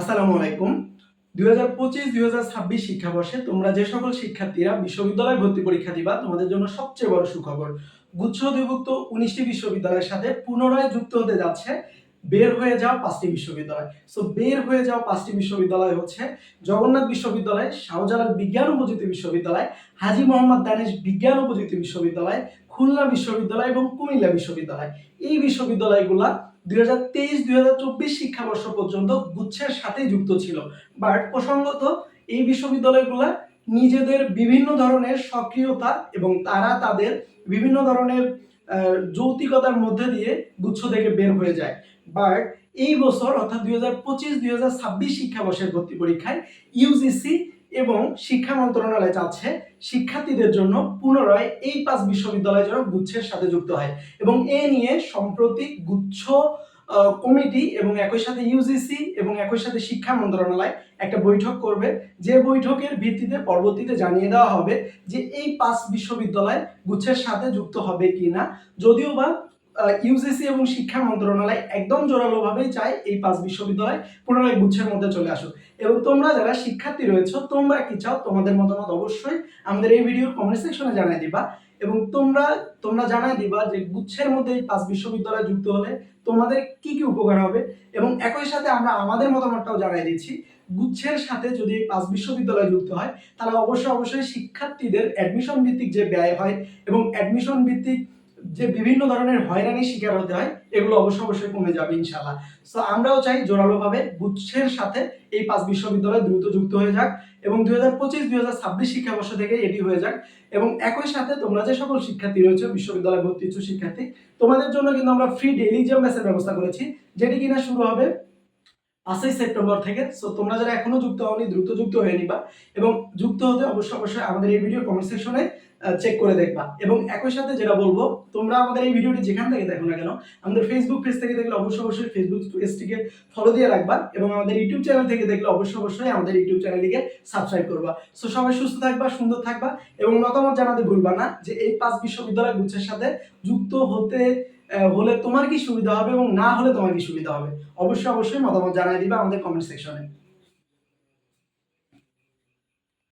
আসসালামু আলাইকুম। দুই হাজার পঁচিশ, দুই হাজার ছাব্বিশ শিক্ষাবর্ষে তোমরা যে সকল শিক্ষার্থীরা বিশ্ববিদ্যালয় ভর্তি পরীক্ষা দিবা, তোমাদের জন্য সবচেয়ে বড় সুখবর। গুচ্ছ অধিভুক্ত উনিশটি বিশ্ববিদ্যালয়ের সাথে পুনরায় যুক্ত হতে যাচ্ছে বের হয়ে যাওয়া পাঁচটি বিশ্ববিদ্যালয়। সো বের হয়ে যাওয়া পাঁচটি বিশ্ববিদ্যালয় হচ্ছে জগন্নাথ বিশ্ববিদ্যালয়, শাহজালাল বিজ্ঞান ও প্রযুক্তি বিশ্ববিদ্যালয়, হাজী মোহাম্মদ দানেশ বিজ্ঞান ও প্রযুক্তি বিশ্ববিদ্যালয়, খুলনা বিশ্ববিদ্যালয় এবং কুমিল্লা বিশ্ববিদ্যালয়। এই বিশ্ববিদ্যালয়গুলা দুই হাজার তেইশ, দুই হাজার চব্বিশ শিক্ষাবর্ষ পর্যন্ত গুচ্ছের সাথেই যুক্ত ছিল। বাট প্রসঙ্গত, এই বিশ্ববিদ্যালয়গুলা নিজেদের বিভিন্ন ধরনের সক্রিয়তা এবং তারা তাদের বিভিন্ন ধরনের যৌতিকতার মধ্যে দিয়ে গুচ্ছ থেকে বের হয়ে যায়। বাট এই বছর, অর্থাৎ দুই হাজার পঁচিশ, দুই হাজার ছাব্বিশ শিক্ষাবর্ষের ভর্তি পরীক্ষায় ইউজিসি এবং শিক্ষা মন্ত্রণালয় চাচ্ছে শিক্ষার্থীদের জন্য পুনরায় এই পাঁচ বিশ্ববিদ্যালয় যেন গুচ্ছের সাথে যুক্ত হয় এবং এ নিয়ে সম্প্রতি গুচ্ছ কমিটি এবং একই সাথে ইউজিসি এবং একই সাথে শিক্ষা মন্ত্রণালয় একটা বৈঠক করবে। যে বৈঠকের ভিত্তিতে পরবর্তীতে জানিয়ে দেওয়া হবে যে এই পাঁচ বিশ্ববিদ্যালয় গুচ্ছের সাথে যুক্ত হবে কি না যদিও বা ইউজিসি এবং শিক্ষা মন্ত্রণালয় একদম জোরালোভাবেই চায় এই পাঁচ বিশ্ববিদ্যালয় পুনরায় গুচ্ছের মধ্যে চলে আসুক। এবং তোমরা যারা শিক্ষার্থী রয়েছো, তোমরা কি চাও? তোমাদের মতামত অবশ্যই আমাদের এই ভিডিওর কমেন্ট সেকশনে জানিয়ে দিবা। এবং তোমরা তোমরা জানাই দিবা যে গুচ্ছের মধ্যে এই পাঁচ বিশ্ববিদ্যালয় যুক্ত হলে তোমাদের কি কি উপকার হবে। এবং একই সাথে আমরা আমাদের মতামতটাও জানাই দিচ্ছি, গুচ্ছের সাথে যদি এই পাঁচ বিশ্ববিদ্যালয় যুক্ত হয়, তাহলে অবশ্যই অবশ্যই শিক্ষার্থীদের অ্যাডমিশন ভিত্তিক যে ব্যয় হয় এবং অ্যাডমিশন ভিত্তিক যে বিভিন্ন ধরনের হয়রানির শিকার হতে হয়, এগুলো অবশ্যই অবশ্যই কমে যাবে ইনশাল্লাহ তো আমরাও চাই জোরালোভাবে গুচ্ছের সাথে এই পাঁচ বিশ্ববিদ্যালয় দ্রুত যুক্ত হয়ে যাক এবং দুই হাজার পঁচিশ, দুই হাজার ছাব্বিশ শিক্ষাবর্ষ থেকে এটি হয়ে যাক এবং একই সাথে তোমরা যে সকল শিক্ষার্থী রয়েছে, বিশ্ববিদ্যালয়ে ভর্তি ইচ্ছুক শিক্ষার্থী, তোমাদের জন্য কিন্তু আমরা ফ্রি ডেইলি যে ব্যবস্থা করেছি, যেটি কিনা শুরু হবে পাঁচই সেপ্টেম্বর থেকে। সো তোমরা যারা এখনও যুক্ত হওনি, দ্রুত যুক্ত হয়ে নিবা এবং যুক্ত হতে অবশ্যই অবশ্যই আমাদের এই ভিডিও কমেন্ট সেকশনে চেক করে দেখবা। এবং একই সাথে যেটা বলব, তোমরা আমাদের এই ভিডিওটি যেখান থেকে দেখো না কেন, আমাদের ফেসবুক পেজ থেকে দেখলে অবশ্যই অবশ্যই ফেসবুক পেজটিকে ফলো দিয়ে রাখবা এবং আমাদের ইউটিউব চ্যানেল থেকে দেখলে অবশ্যই অবশ্যই আমাদের ইউটিউব চ্যানেলটিকে সাবস্ক্রাইব করবা। সো সবাই সুস্থ থাকবা, সুন্দর থাকবা এবং মতামত জানাতে ভুলবা না যে এই পাঁচ বিশ্ববিদ্যালয় গুচ্ছের সাথে যুক্ত হতে হলে তোমার কি সুবিধা হবে এবং না হলে তোমার কি সুবিধা হবে? অবশ্যই অবশ্যই মতামত জানাই দিবে আমাদের কমেন্ট সেকশনে